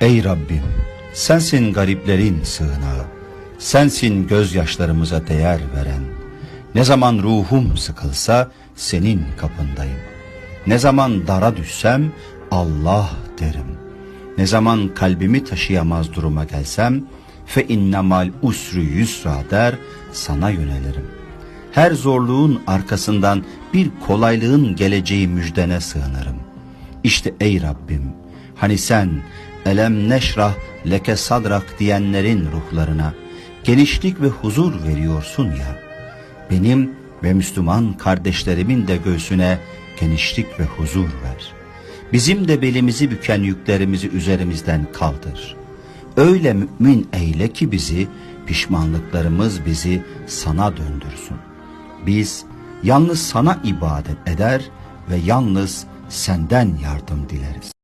Ey Rabbim, sensin gariplerin sığınağı, sensin gözyaşlarımıza değer veren. Ne zaman ruhum sıkılsa senin kapındayım. Ne zaman dara düşsem Allah derim. Ne zaman kalbimi taşıyamaz duruma gelsem fe innemal usru yusra der sana yönelirim. Her zorluğun arkasından bir kolaylığın geleceği müjdene sığınırım. İşte ey Rabbim hani sen elem neşrah leke sadrak diyenlerin ruhlarına genişlik ve huzur veriyorsun ya. Benim ve Müslüman kardeşlerimin de göğsüne genişlik ve huzur ver. Bizim de belimizi büken yüklerimizi üzerimizden kaldır. Öyle mümin eyle ki bizi, pişmanlıklarımız bizi sana döndürsün. Biz yalnız sana ibadet eder ve yalnız senden yardım dileriz.